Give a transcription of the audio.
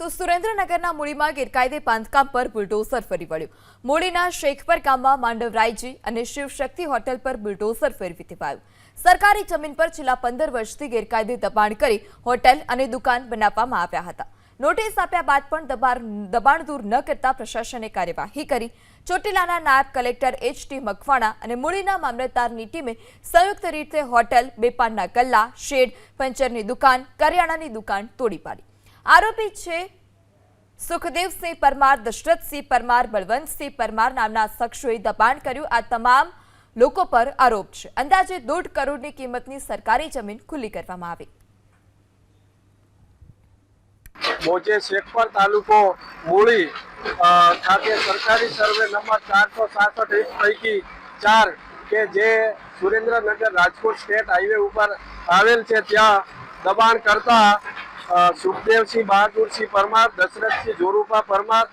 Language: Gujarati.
તો સુરેન્દ્રનગરના મૂળીમાં ગેરકાયદે બાંધકામ પર બુલડોઝર ફરી વળ્યું. મૂળીના શેખપર ગામમાં માંડવરાયજી અને શિવશક્તિ હોટેલ પર બુલડોઝર ફેરવી દેવાયું સરકારી જમીન પર છેલ્લા પંદર વર્ષથી ગેરકાયદે દબાણ કરી હોટેલ અને દુકાન બનાવવામાં આવ્યા હતા. નોટિસ આપ્યા બાદ પણ દબાણ દબાણ દૂર ન કરતા પ્રશાસને કાર્યવાહી કરી. ચોટીલાના નાયબ કલેક્ટર એચ ટી મકવાણા અને મૂળીના મામલતદારની ટીમે સંયુક્ત રીતે હોટેલ બેપાનના ગલ્લા, શેડ, પંચરની દુકાન, કરિયાણાની દુકાન તોડી પાડી. આરોપી છે સુખદેવસિંહ પરમાર દશરથસિંહ પરમાર બળવંતસિંહ પરમાર નામના શખ્સોએ દબાણ કર્યું. આ તમામ લોકો પર આરોપ છે. અંદાજે દોઢ કરોડની કિંમતની સરકારી જમીન ખુલ્લી કરવામાં આવી. મોજે શેખપર તાલુકો મૂળી ખાતે સરકારી સર્વે નંબર ચારસો સાસઠ પૈકી ચાર કે જે સુરેન્દ્રનગર રાજકોટ સ્ટેટ હાઈવે ઉપર આવેલ છે. ત્યાં દબાણ કરતા સુખદેવસિંહ બહાદુરસિંહ પરમાર દશરથસિંહ જોરૂપા પરમાર